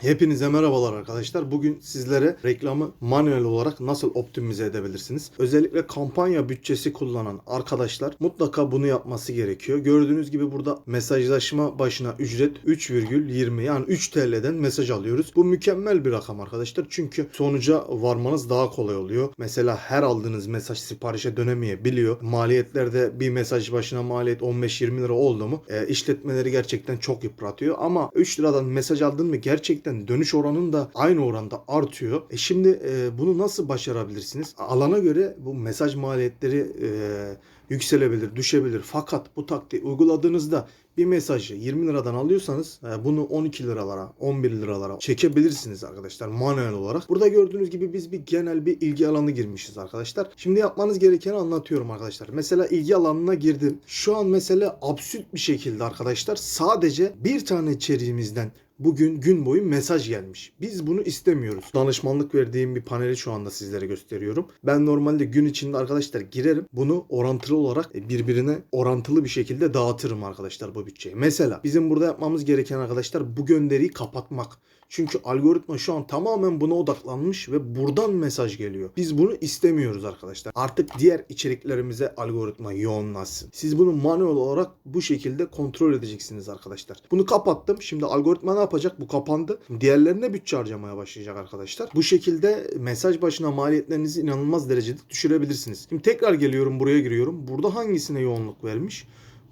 Hepinize merhabalar arkadaşlar. Bugün sizlere reklamı manuel olarak nasıl optimize edebilirsiniz? Özellikle kampanya bütçesi kullanan arkadaşlar mutlaka bunu yapması gerekiyor. Gördüğünüz gibi burada mesajlaşma başına ücret 3,20 yani 3 TL'den mesaj alıyoruz. Bu mükemmel bir rakam arkadaşlar. Çünkü sonuca varmanız daha kolay oluyor. Mesela her aldığınız mesaj siparişe dönemeyebiliyor. Maliyetlerde bir mesaj başına maliyet 15-20 lira oldu mu e, işletmeleri gerçekten çok yıpratıyor. Ama 3 liradan mesaj aldın mı gerçekten dönüş oranın da aynı oranda artıyor. E şimdi e, bunu nasıl başarabilirsiniz? Alana göre bu mesaj maliyetleri e, yükselebilir, düşebilir. Fakat bu taktiği uyguladığınızda bir mesajı 20 liradan alıyorsanız e, bunu 12 liralara, 11 liralara çekebilirsiniz arkadaşlar manuel olarak. Burada gördüğünüz gibi biz bir genel bir ilgi alanı girmişiz arkadaşlar. Şimdi yapmanız gerekeni anlatıyorum arkadaşlar. Mesela ilgi alanına girdim. Şu an mesela absürt bir şekilde arkadaşlar sadece bir tane içeriğimizden Bugün gün boyu mesaj gelmiş. Biz bunu istemiyoruz. Danışmanlık verdiğim bir paneli şu anda sizlere gösteriyorum. Ben normalde gün içinde arkadaşlar girerim. Bunu orantılı olarak e, birbirine orantılı bir şekilde dağıtırım arkadaşlar bu bütçeyi. Mesela bizim burada yapmamız gereken arkadaşlar bu gönderiyi kapatmak. Çünkü algoritma şu an tamamen buna odaklanmış ve buradan mesaj geliyor. Biz bunu istemiyoruz arkadaşlar. Artık diğer içeriklerimize algoritma yoğunlaşsın. Siz bunu manuel olarak bu şekilde kontrol edeceksiniz arkadaşlar. Bunu kapattım. Şimdi algoritma ne yapacak? Bu kapandı. Diğerlerine bütçe harcamaya başlayacak arkadaşlar. Bu şekilde mesaj başına maliyetlerinizi inanılmaz derecede düşürebilirsiniz. Şimdi tekrar geliyorum buraya giriyorum. Burada hangisine yoğunluk vermiş?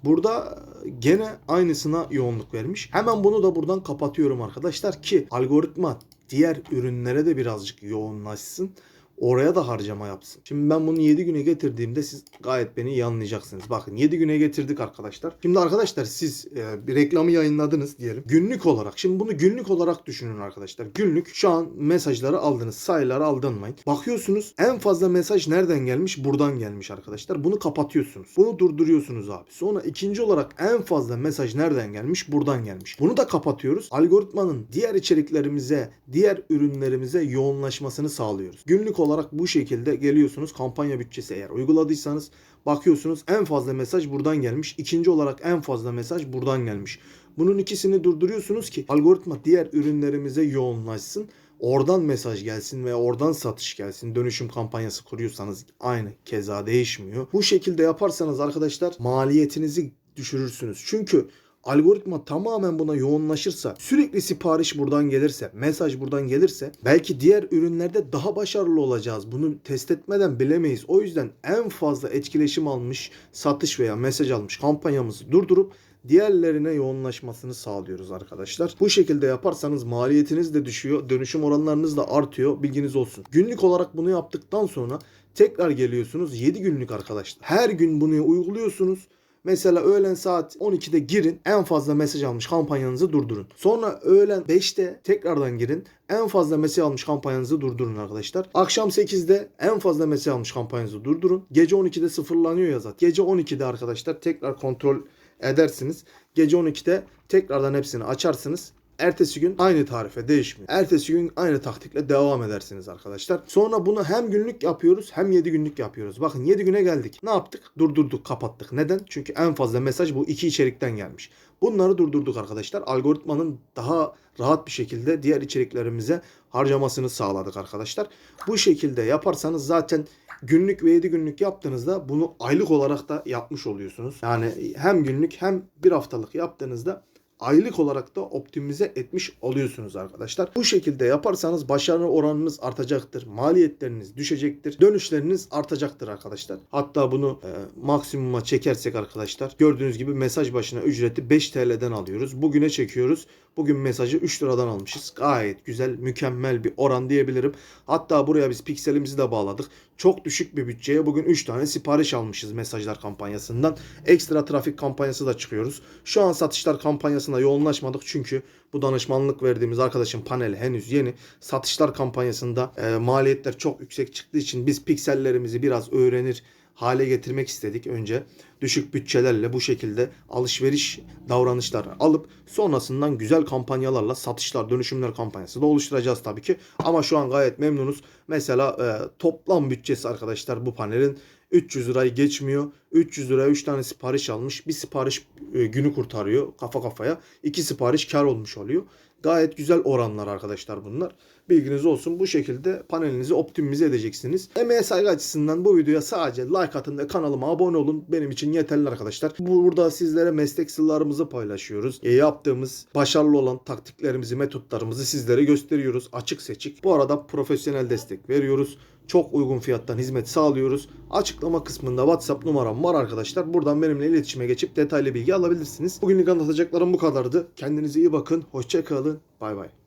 Burada gene aynısına yoğunluk vermiş. Hemen bunu da buradan kapatıyorum arkadaşlar ki algoritma diğer ürünlere de birazcık yoğunlaşsın. Oraya da harcama yapsın. Şimdi ben bunu 7 güne getirdiğimde siz gayet beni iyi anlayacaksınız. Bakın 7 güne getirdik arkadaşlar. Şimdi arkadaşlar siz e, bir reklamı yayınladınız diyelim. Günlük olarak. Şimdi bunu günlük olarak düşünün arkadaşlar. Günlük şu an mesajları aldınız. Sayıları aldanmayın. Bakıyorsunuz en fazla mesaj nereden gelmiş? Buradan gelmiş arkadaşlar. Bunu kapatıyorsunuz. Bunu durduruyorsunuz abi. Sonra ikinci olarak en fazla mesaj nereden gelmiş? Buradan gelmiş. Bunu da kapatıyoruz. Algoritmanın diğer içeriklerimize, diğer ürünlerimize yoğunlaşmasını sağlıyoruz. Günlük olarak bu şekilde geliyorsunuz. Kampanya bütçesi eğer uyguladıysanız bakıyorsunuz en fazla mesaj buradan gelmiş. İkinci olarak en fazla mesaj buradan gelmiş. Bunun ikisini durduruyorsunuz ki algoritma diğer ürünlerimize yoğunlaşsın. Oradan mesaj gelsin ve oradan satış gelsin. Dönüşüm kampanyası kuruyorsanız aynı keza değişmiyor. Bu şekilde yaparsanız arkadaşlar maliyetinizi düşürürsünüz. Çünkü algoritma tamamen buna yoğunlaşırsa, sürekli sipariş buradan gelirse, mesaj buradan gelirse belki diğer ürünlerde daha başarılı olacağız. Bunu test etmeden bilemeyiz. O yüzden en fazla etkileşim almış, satış veya mesaj almış kampanyamızı durdurup diğerlerine yoğunlaşmasını sağlıyoruz arkadaşlar. Bu şekilde yaparsanız maliyetiniz de düşüyor, dönüşüm oranlarınız da artıyor. Bilginiz olsun. Günlük olarak bunu yaptıktan sonra tekrar geliyorsunuz 7 günlük arkadaşlar. Her gün bunu uyguluyorsunuz. Mesela öğlen saat 12'de girin en fazla mesaj almış kampanyanızı durdurun. Sonra öğlen 5'te tekrardan girin en fazla mesaj almış kampanyanızı durdurun arkadaşlar. Akşam 8'de en fazla mesaj almış kampanyanızı durdurun. Gece 12'de sıfırlanıyor ya zaten. Gece 12'de arkadaşlar tekrar kontrol edersiniz. Gece 12'de tekrardan hepsini açarsınız. Ertesi gün aynı tarife değişmiyor. Ertesi gün aynı taktikle devam edersiniz arkadaşlar. Sonra bunu hem günlük yapıyoruz hem 7 günlük yapıyoruz. Bakın 7 güne geldik. Ne yaptık? Durdurduk, kapattık. Neden? Çünkü en fazla mesaj bu iki içerikten gelmiş. Bunları durdurduk arkadaşlar. Algoritmanın daha rahat bir şekilde diğer içeriklerimize harcamasını sağladık arkadaşlar. Bu şekilde yaparsanız zaten günlük ve 7 günlük yaptığınızda bunu aylık olarak da yapmış oluyorsunuz. Yani hem günlük hem bir haftalık yaptığınızda aylık olarak da optimize etmiş oluyorsunuz arkadaşlar. Bu şekilde yaparsanız başarı oranınız artacaktır. Maliyetleriniz düşecektir. Dönüşleriniz artacaktır arkadaşlar. Hatta bunu e, maksimuma çekersek arkadaşlar gördüğünüz gibi mesaj başına ücreti 5 TL'den alıyoruz. Bugüne çekiyoruz. Bugün mesajı 3 liradan almışız. Gayet güzel, mükemmel bir oran diyebilirim. Hatta buraya biz pikselimizi de bağladık. Çok düşük bir bütçeye bugün 3 tane sipariş almışız mesajlar kampanyasından. Ekstra trafik kampanyası da çıkıyoruz. Şu an satışlar kampanyasında yoğunlaşmadık çünkü bu danışmanlık verdiğimiz arkadaşın paneli henüz yeni. Satışlar kampanyasında e, maliyetler çok yüksek çıktığı için biz piksellerimizi biraz öğrenir hale getirmek istedik önce. Düşük bütçelerle bu şekilde alışveriş davranışları alıp sonrasından güzel kampanyalarla satışlar, dönüşümler kampanyası da oluşturacağız tabii ki. Ama şu an gayet memnunuz. Mesela e, toplam bütçesi arkadaşlar bu panelin 300 lirayı geçmiyor. 300 liraya 3 tane sipariş almış. Bir sipariş e, günü kurtarıyor kafa kafaya. 2 sipariş kar olmuş oluyor. Gayet güzel oranlar arkadaşlar bunlar. Bilginiz olsun bu şekilde panelinizi optimize edeceksiniz. Emeğe saygı açısından bu videoya sadece like atın ve kanalıma abone olun. Benim için yeterli arkadaşlar. Burada sizlere meslek sırlarımızı paylaşıyoruz. E, yaptığımız başarılı olan taktiklerimizi, metotlarımızı sizlere gösteriyoruz. Açık seçik. Bu arada profesyonel destek veriyoruz. Çok uygun fiyattan hizmet sağlıyoruz. Açıklama kısmında WhatsApp numaram var arkadaşlar. Buradan benimle iletişime geçip detaylı bilgi alabilirsiniz. Bugünlük anlatacaklarım bu kadardı. Kendinize iyi bakın. Hoşça kalın. Bay bay.